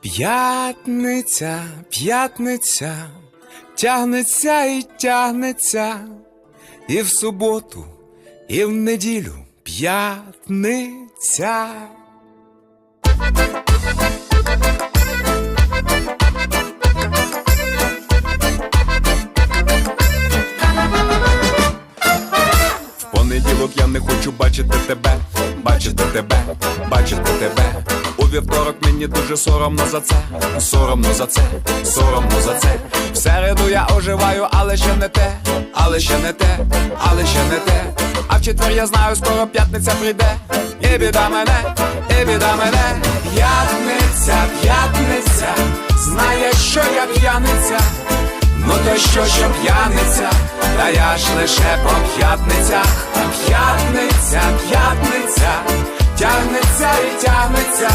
П'ятниця, п'ятниця, тягнеться і тягнеться, і в суботу, і в неділю п'ятниця. В понеділок я не хочу бачити тебе, бачити тебе, бачити тебе. Вівторок мені дуже соромно за це, соромно за це, соромно за це. В середу я оживаю, але ще не те, але ще не те, але ще не те. А в четвер я знаю, скоро п'ятниця прийде. І біда мене, і біда мене. П'ятниця, п'ятниця, знаєш, що я п'яниця. Ну то що, що п'яниця, та я ж лише по п'ятницях, п'ятниця, п'ятниця, тягнеться і тягнеться,